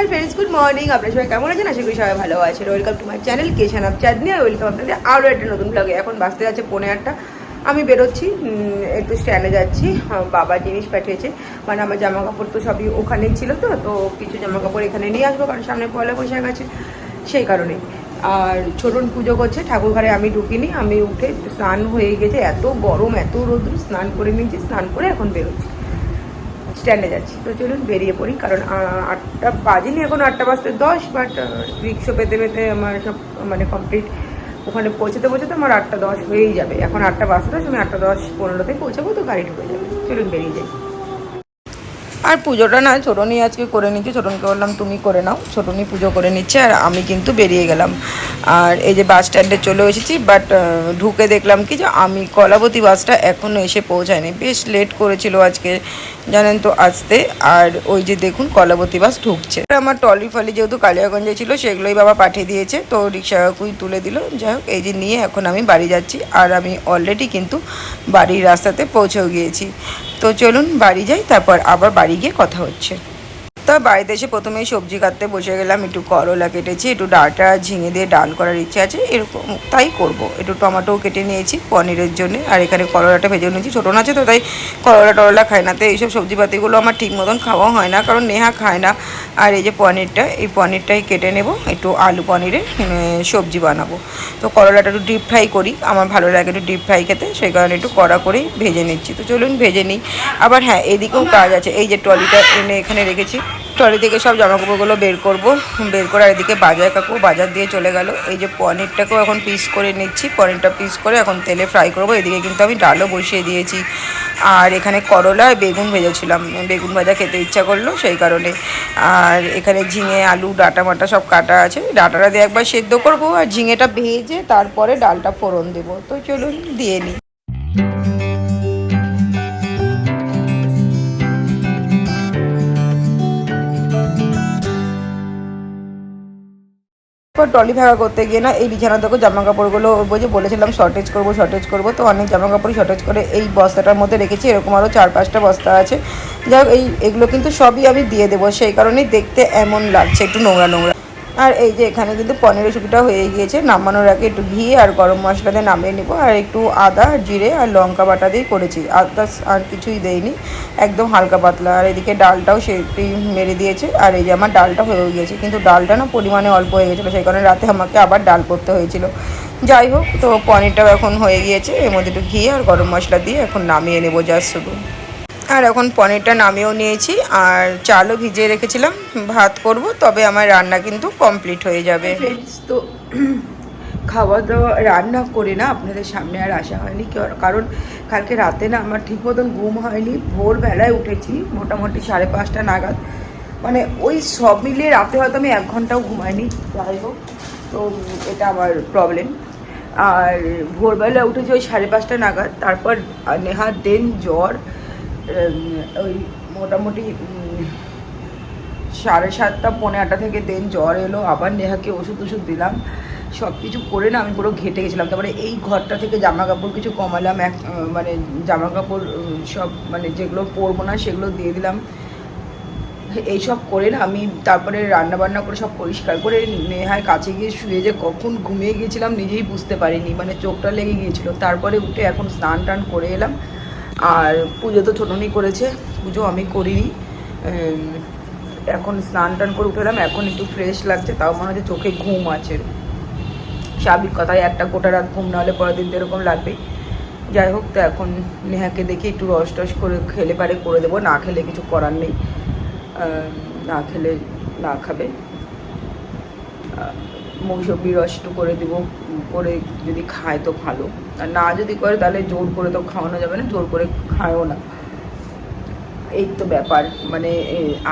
Hi friends good morning আপনার সবাই কেমন আছেন? আশা করি সবাই ভালো আছেন। ওয়েলকাম টু মাই চ্যানেল কেশান অফ চাঁদনি আর ওয়েলকাম আপনাদের আরও একটা নতুন ব্লগে এখন বাঁচতে যাচ্ছে পৌনে আটটা। আমি বেরোচ্ছি একটু স্ট্যান্ডে যাচ্ছি। আহ, বাবা জিনিস পাঠিয়েছে। মানে আমার জামা কাপড় তো সবই ওখানেই ছিল তো তো কিছু জামা কাপড় এখানে নিয়ে আসব কারণ সামনে পয়লা বৈশাখ আছে সেই কারণে। আর ছোটন পুজো করছে ঠাকুর ঘরে আমি ঢুকিনি আমি উঠে স্নান হয়ে গেছে। এত গরম এত রোদ্র স্নান করে নিয়েছি স্নান করে এখন বেরোচ্ছি। স্ট্যান্ডে যাচ্ছি। তো চলুন বেরিয়ে পড়ি, কারণ আটটা বাজেনি এখন, আটটা বাজতে দশ বাট রিক্সা পেতে পেতে আমার সব মানে কমপ্লিট ওখানে পৌঁছতে পৌঁছতে আমার আটটা দশ হয়েই যাবে। এখন আটটা বাজতে আমি আটটা দশ পনেরোতে পৌঁছাবো, তো গাড়ি ঢুকে যাবে। চলুন বেরিয়ে যাই। আর পুজোটা না, ছোটনি আজকে করে নিচ্ছি। ছোটনকে বললাম, তুমি করে নাও। ছোটনি পুজো করে নিচ্ছে, আর আমি কিন্তু বেরিয়ে গেলাম। আর এই যে বাস স্ট্যান্ডে চলে এসেছি বাট ঢুকে দেখলাম কি যে আমি কলাবতী বাসটা এখনও এসে পৌঁছায়নি। বেশ লেট করেছিল আজকে, জানেন তো, আসতে। আর ওই যে দেখুন কলাবতী বাস ঢুকছে। আমার টলি ফলি যেহেতু কালিয়াগঞ্জে ছিল, সেগুলোই বাবা পাঠিয়ে দিয়েছে, তো রিক্সা কাকুই তুলে দিল। যাই হোক, এই যে নিয়ে এখন আমি বাড়ি যাচ্ছি। আর আমি অলরেডি কিন্তু বাড়ির রাস্তাতে পৌঁছেও গিয়েছি। তো চলুন বাড়ি যাই, তারপর আবার বাড়ি গিয়ে কথা হচ্ছে। তা বাড়িতে এসে প্রথমেই সবজি কাটতে বসে গেলাম। একটু করলা কেটেছি, একটু ডাঁটা ঝিঙে দিয়ে ডাল করার ইচ্ছে আছে, এরকম তাই করব। একটু টমেটোও কেটে নিয়েছি পনিরের জন্য, আর এখানে করলাটা ভেজে নিয়েছি। ছোটো না আছে তো, তাই করলা টরলা খায় না। তো এইসব সবজিপাতিগুলো আমার ঠিক মতন খাওয়া হয় না, কারণ নেহা খায় না। আর এই যে পনিরটা এই পনিরটাই কেটে নেব একটু আলু পনিরের সবজি বানাবো। তো করলাটা একটু ডিপ ফ্রাই করি আমার ভালো লাগে একটু ডিপ ফ্রাই খেতে সেই কারণে একটু কড়া করেই ভেজে নিচ্ছি। তো চলুন ভেজে নিই। আবার হ্যাঁ এদিকেও কাজ আছে এই যে ট্রলিটা এনে এখানে রেখেছি। ট্রলি থেকে সব জামাকাপড়গুলো বের করব। বের করে আর এদিকে বাজার কাকু বাজার দিয়ে চলে গেল। এই যে পনিরটাকেও এখন পিস করে নিচ্ছি। পনিরটা পিস করে এখন তেলে ফ্রাই করব। এদিকে কিন্তু আমি ডালও বসিয়ে দিয়েছি। আর এখানে করলা বেগুন ভেজেছিলাম। বেগুন ভাজা খেতে ইচ্ছা করল সেই কারণে। আর এখানে ঝিঙে, আলু, ডাটা মাটা সব কাটা আছে। ডাটাটা দিয়ে একবার সেদ্ধ করব। আর ঝিঙেটা ভেজে তারপরে ডালটা ফোড়ন দেবো। তো চলুন, দিয়ে নিই ট্রলি ভাড়া করতে গিয়ে না এই বিছানা দেখো জামা কাপড়গুলো যে বলেছিলাম শর্টেজ করব শর্টেজ করব, তো অনেক জামা কাপড়ই শর্টেজ করে এই বস্তাটার মধ্যে রেখেছি। এরকম আরও চার পাঁচটা বস্তা আছে। যাই এই, এগুলো কিন্তু সবই আমি দিয়ে দেবো। সেই কারণেই দেখতে এমন লাগছে, একটু নোংরা নোংরা। আর এই যে এখানে কিন্তু পনিরের শুকিটা হয়ে গিয়েছে। নামানোর আগে একটু ঘি আর গরম মশলা দিয়ে নামিয়ে নেব আর একটু আদা, জিরে আর লঙ্কা বাটা দিয়ে করেছি। আদা আর কিছুই দেয়নি একদম হালকা পাতলা। আর এদিকে ডালটাও সেটি মেরে দিয়েছে। আর এই যে আমার ডালটা হয়ে গিয়েছে, কিন্তু ডালটা না পরিমাণে অল্প হয়ে গেছিল, সেই কারণে রাতে আমাকে আবার ডাল করতে হয়েছিল। যাই হোক, তো পনিরটাও এখন হয়ে গিয়েছে। এর মধ্যে একটু ঘি আর গরম মশলা দিয়ে এখন নামিয়ে নেব জাস্ট শুধু। আর এখন পনিরটা নামিয়েও নিয়েছি আর চালও ভিজিয়ে রেখেছিলাম, ভাত করব, তবে আমার রান্না কিন্তু কমপ্লিট হয়ে যাবে। তো খাওয়া দাওয়া রান্না করে না, আপনাদের সামনে আর আসা হয়নি কারণ কালকে রাতে না আমার ঠিক মতন ঘুম হয়নি, ভোরবেলায় উঠেছি মোটামুটি সাড়ে পাঁচটা নাগাদ। মানে ওই সব মিলিয়ে রাতে হয়তো আমি এক ঘন্টাও ঘুমাইনি, যাই হোক, তো এটা আমার প্রবলেম আর ভোরবেলা উঠেছি ওই সাড়ে পাঁচটা নাগাদ, তারপর নেহার দেন জ্বর ওই মোটামুটি সাড়ে সাতটা, পৌনে আটটা থেকে দেন জ্বর এলো, আবার নেহাকে ওষুধ ওষুধ দিলাম। সব কিছু করে না, আমি পুরো ঘেটে গেছিলাম। তারপরে এই ঘরটা থেকে জামা কাপড় কিছু কমালাম, এক মানে জামা কাপড় সব মানে যেগুলো পরবো না, সেগুলো দিয়ে দিলাম। এইসব করে না, আমি তারপরে রান্না বান্না করে সব পরিষ্কার করে নেহায় কাছে গিয়ে শুয়ে যে কখন ঘুমিয়ে গিয়েছিলাম, নিজেই বুঝতে পারিনি। মানে চোখটা লেগে গিয়েছিল। তারপরে উঠে এখন স্নান টান করে এলাম। আর পুজো তো ছোটনি করেছে, পুজো আমি করিনি। এখন স্নান টান করে উঠে এলাম, এখন একটু ফ্রেশ লাগছে, তাও মনে হচ্ছে চোখে ঘুম আছে। স্বাভাবিক কথায় একটা গোটা রাত ঘুম না হলে পরের দিন তো এরকম লাগবেই। যাই হোক, তো এখন নেহাকে দেখে একটু রস টস করে খেলে পারে করে দেবো, না খেলে কিছু করার নেই। না খেলে না খাবে। মৌসম্বি রস একটু করে দিব করে যদি খায় তো ভালো। না যদি করে তাহলে জোর করে তো খাওয়ানো যাবে না, জোর করে খায়ও না। এই তো ব্যাপার। মানে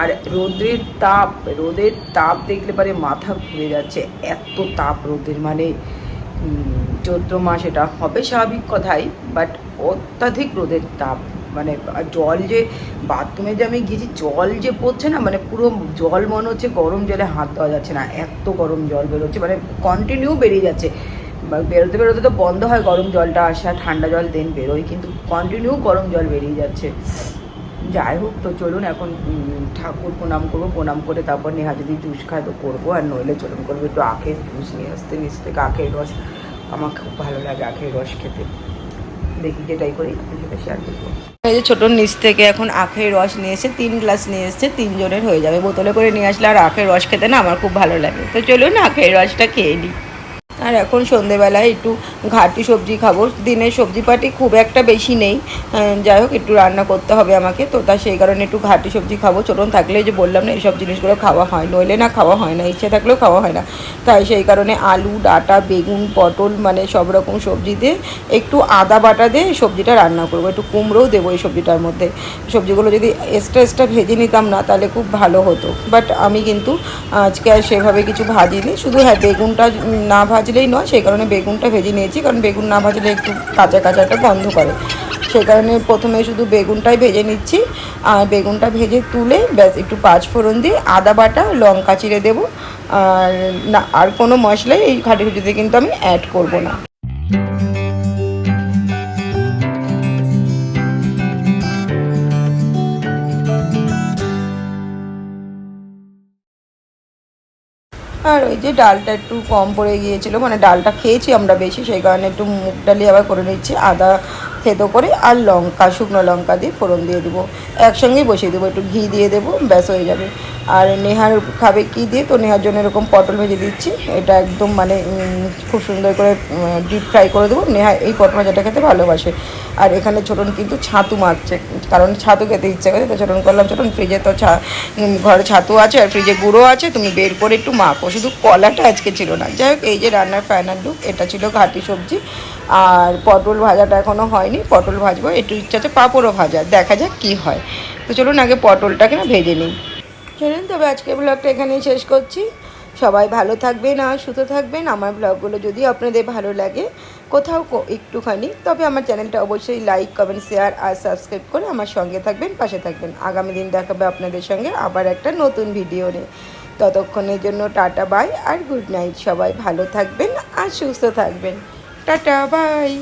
আর রোদের তাপ রোদের তাপ দেখলে পারে মাথা ঘুরে যাচ্ছে, এত তাপ রোদের। মানে চৈত্র মাস এটা হবে স্বাভাবিক কথাই বাট অত্যাধিক রোদের তাপ। মানে জল যে, বাথরুমে যে আমি গেছি জল যে পড়ছে না মানে পুরো জল মনে হচ্ছে গরম জলে হাত দেওয়া যাচ্ছে না, এত গরম জল বেরোচ্ছে মানে কন্টিনিউ বেরিয়ে যাচ্ছে। বেরোতে বেরোতে তো বন্ধ হয় গরম জলটা, আসা ঠান্ডা জল দেন বেরোয় কিন্তু কন্টিনিউ গরম জল বেরিয়ে যাচ্ছে। যাই হোক, তো চলুন এখন ঠাকুর প্রণাম করব, প্রণাম করে তারপর নেহা যদি জুস খায় তো করব, আর নইলে চলুন করব একটু আখের জুস নিয়ে আসতে নিচ থেকে আখের রস, আমার খুব ভালো লাগে আখের রস খেতে। দেখি যেটাই করি শেয়ার করব। এই যে ছোটোর নিচ থেকে এখন আখের রস নিয়ে এসে, তিন গ্লাস নিয়ে এসছে তিনজনের হয়ে যাবে। বোতলে করে নিয়ে আসলে আর আখের রস খেতে না আমার খুব ভালো লাগে। তো চলুন আখের রসটা খেয়ে নিই। আর এখন সন্ধেবেলায় একটু ঘাটি সবজি খাব। দিনের সবজি পাটি খুব একটা বেশি নেই। যাই হোক, একটু রান্না করতে হবে আমাকে। তো তা সেই কারণে একটু ঘাটি সবজি খাব। চলুন, থাকলে যে বললাম না, এইসব জিনিসগুলো খাওয়া হয়। নইলে না খাওয়া হয় না, ইচ্ছে থাকলেও খাওয়া হয় না। তাই সেই কারণে আলু, ডাটা, বেগুন, পটল মানে সব রকম সবজি দিয়ে একটু আদা বাটা দিয়ে সবজিটা রান্না করব। একটু কুমড়োও দেবো এই সবজিটার মধ্যে। সবজিগুলো যদি এক্সট্রা এক্সট্রা ভেজে নিতাম না, তাহলে খুব ভালো হতো। বাট আমি কিন্তু আজকে আর সেভাবে কিছু ভাজিনি। শুধু হ্যাঁ বেগুনটা না ভাজলেই নয়, সেই কারণে বেগুনটা ভেজে নিয়েছি, কারণ বেগুন না ভাজলে একটু কাঁচা কাঁচাটা গন্ধ করে। সেই কারণে প্রথমে শুধু বেগুনটাই ভেজে নিচ্ছি, আর বেগুনটা ভেজে তুলে ব্যাস একটু পাঁচ ফোড়ন দিয়ে আদা বাটা, লঙ্কা চিড়ে দেবো, আর না, আর কোনো মশলাই এই খাটি খুঁটিতে কিন্তু আমি অ্যাড করব না। আর ওই যে ডালটা একটু কম পড়ে গিয়েছিল মানে ডালটা খেয়েছি আমরা বেশি, সেই কারণে একটু মুগ ডালি আবার করে নিচ্ছি, আদা থেতো করে আর লঙ্কা, শুকনো লঙ্কা দিয়ে ফোড়ন দিয়ে দেবো। একসঙ্গেই বসিয়ে দেবো, একটু ঘি দিয়ে দেবো, ব্যাস হয়ে যাবে। আর নেহার খাবে কি দিয়ে? তো নেহার জন্য এরকম পটল ভেজে দিচ্ছি। এটা একদম মানে খুব সুন্দর করে ডিপ ফ্রাই করে দেবো। নেহা এই পটল ভাজাটা খেতে ভালোবাসে। আর এখানে ছোটন কিন্তু ছাতু মাখছে কারণ ছাতু খেতে ইচ্ছে করে, তো ছোটন করলাম, ছোটন ফ্রিজে তো ছা ঘরে ছাতু আছে, আর ফ্রিজে গুঁড়ো আছে, তুমি বের করে একটু মাখো। শুধু কলাটা আজকে ছিল না। যাই হোক, এই যে রান্নার ফাইনাল লুক এটা ছিল ঘাটি সবজি। আর পটল ভাজাটা এখনও হয়নি, পটল ভাজবো, একটু ইচ্ছা আছে পাঁপড়ও ভাজা দেখা যাক কি হয়। তো চলুন আগে পটলটাকে না ভেজে নিই। চলুন, তবে আজকে ব্লগটা এখানেই শেষ করছি। সবাই ভালো থাকবেন আর সুস্থ থাকবেন। আমার ব্লগগুলো যদি আপনাদের ভালো লাগে, কোথাও একটুখানি, তবে আমার চ্যানেলটা অবশ্যই লাইক, কমেন্ট, শেয়ার আর সাবস্ক্রাইব করে আমার সঙ্গে থাকবেন, পাশে থাকবেন। আগামী দিন দেখাবে আপনাদের সঙ্গে আবার একটা নতুন ভিডিও নিয়ে। ততক্ষণের জন্য টাটা, বাই আর গুড নাইট। সবাই ভালো থাকবেন আর সুস্থ থাকবেন। Tata bye.